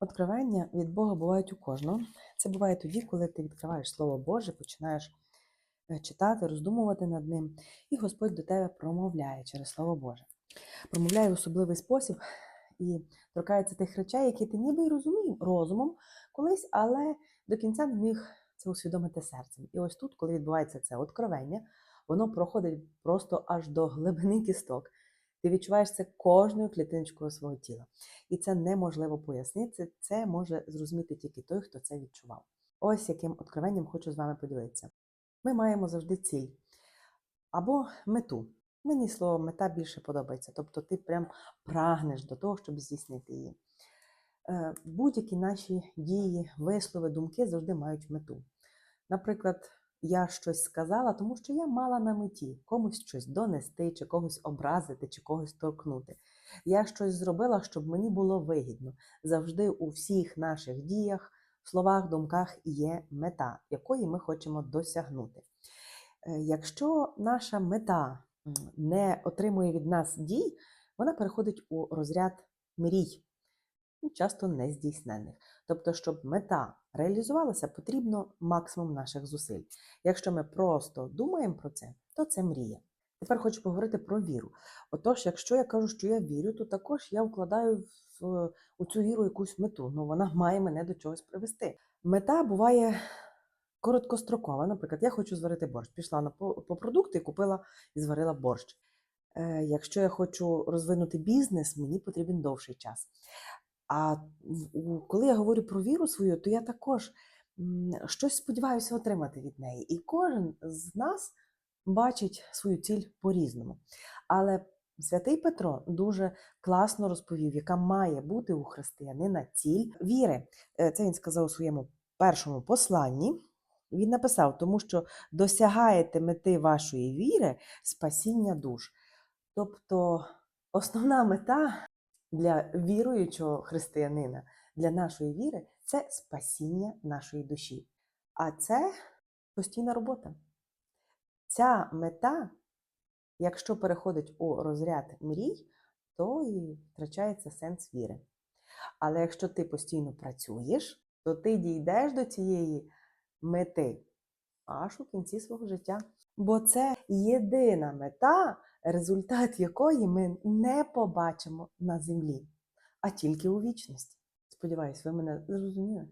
Откривання від Бога бувають у кожного. Це буває тоді, коли ти відкриваєш Слово Боже, починаєш е, читати, роздумувати над ним, і Господь до тебе промовляє через Слово Боже. Промовляє в особливий спосіб і торкається тих речей, які ти ніби й розумів розумом колись, але до кінця не міг це усвідомити серцем. І ось тут, коли відбувається це откровення, воно проходить просто аж до глибини кісток. Ти відчуваєш це кожною клітиночкою свого тіла. І це неможливо пояснити. Це може зрозуміти тільки той, хто це відчував. Ось яким откровенням хочу з вами поділитися. Ми маємо завжди ціль або мету. Мені слово мета більше подобається, тобто ти прям прагнеш до того, щоб здійснити її. Е, Будь-які наші дії, вислови, думки завжди мають мету. Наприклад, я щось сказала, тому що я мала на меті комусь щось донести, чи когось образити, чи когось торкнути. Я щось зробила, щоб мені було вигідно. Завжди у всіх наших діях, словах, думках є мета, якої ми хочемо досягнути. Е, Якщо наша мета не отримує від нас дій, вона переходить у розряд мрій, часто нездійсненних. Тобто, щоб мета реалізувалася, потрібно максимум наших зусиль. Якщо ми просто думаємо про це, то це мрія. Тепер хочу поговорити про віру. Отож, якщо я кажу, що я вірю, то також я вкладаю в у цю віру якусь мету. Ну вона має мене до чогось привести. Мета буває короткострокова. Наприклад, я хочу зварити борщ. Пішла на по, по продукти, купила і зварила борщ. Е, якщо я хочу розвинути бізнес, мені потрібен довший час. А коли я говорю про віру свою, то я також щось сподіваюся отримати від неї. І кожен з нас бачить свою ціль по-різному. Але святий Петро дуже класно розповів, яка має бути у християнина ціль віри. Е, Це він сказав у своєму першому посланні. Він написав, тому що досягаєте мети вашої віри спасіння душ. Тобто основна мета для віруючого християнина, для нашої віри це спасіння нашої душі. А це постійна робота. Ця мета, якщо переходить у розряд мрій, то і втрачається сенс віри. Але якщо ти постійно працюєш, то ти дійдеш до цієї мети аж у кінці свого життя. Бо це єдина мета, результат якої ми не побачимо на землі, а тільки у вічності. Сподіваюсь, ви мене зрозуміли.